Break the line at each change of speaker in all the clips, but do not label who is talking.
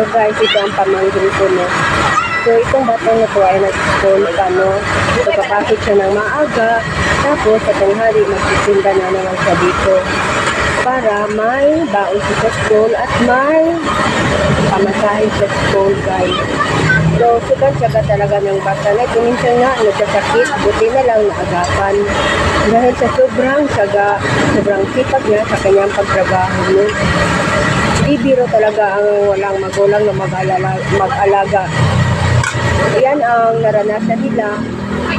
So guys, ito ang pamangkin ko no. So itong batang na to ay nag-school pa no. So kapasok siya ng maaga. Tapos sa tanghali magsisinda na naman siya dito. Para may baon siya sa school at may pamasahe sa school guys. So, sobrang tsaga talaga ng bata na ito. Minsan nga, nagkasakit, buti na lang naagapan. Dahil sa sobrang tsaga, sobrang sipag niya sa kanyang pagtrabaho. No? Di biro talaga ang walang magulang na mag-alaga. Yan ang naranasan nila.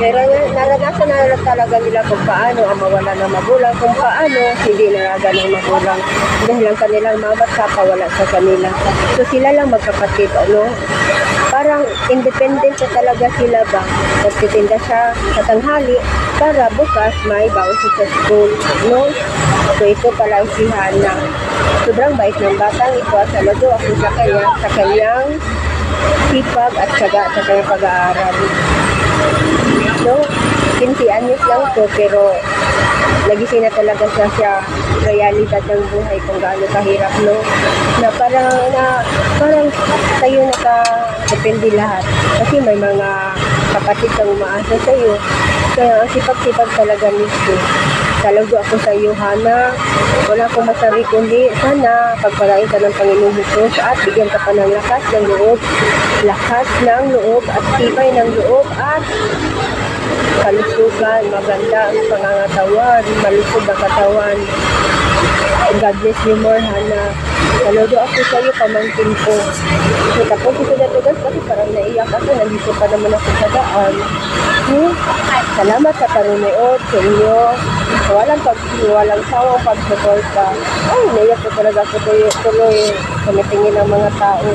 Narana- Naranasan na talaga nila kung paano ang mawala ng magulang, kung paano hindi naraga ng magulang. Dahil ang kanilang bata wala sa kanila. So sila lang magkapatid, ano? Parang independent na talaga sila ba? Nagtitinda siya sa tanghali para bukas may baon sa school, no? So ito pala si Hana. Sobrang bait ng batang ito at talaga ako sa kanya, sa kanyang sipag at syaga sa kanyang pag-aaral. No, 15 anyos lang to pero nagising na talaga siya sa realidad ng buhay kung gaano kahirap, no? Na parang, na, parang tayo naka-depende lahat. Kasi may mga kapatid kang umaasa sa iyo. Kaya ang sipag-sipag talaga nito. Talago ako sa iyo, Hana. Wala akong masabi kundi sana pagpalain ka ng Panginoong Hesus at bigyan ka pa ng lakas ng loob, lakas ng loob at tibay ng loob at kalusugan, maganda ang pangangatawan, malusog ang katawan. God bless you more, Hana. Saludo ako sa iyo, pamangkin ko. So, tapos ito na tugas kasi parang naiyak ako, nandito pa naman ako sa daan. Hmm? Salamat sa panunood sa inyo. Sa walang pag walang sawang pagsuporta. Ay, naiyak ko talaga ako tuloy, tuloy sa tingin ng mga tao.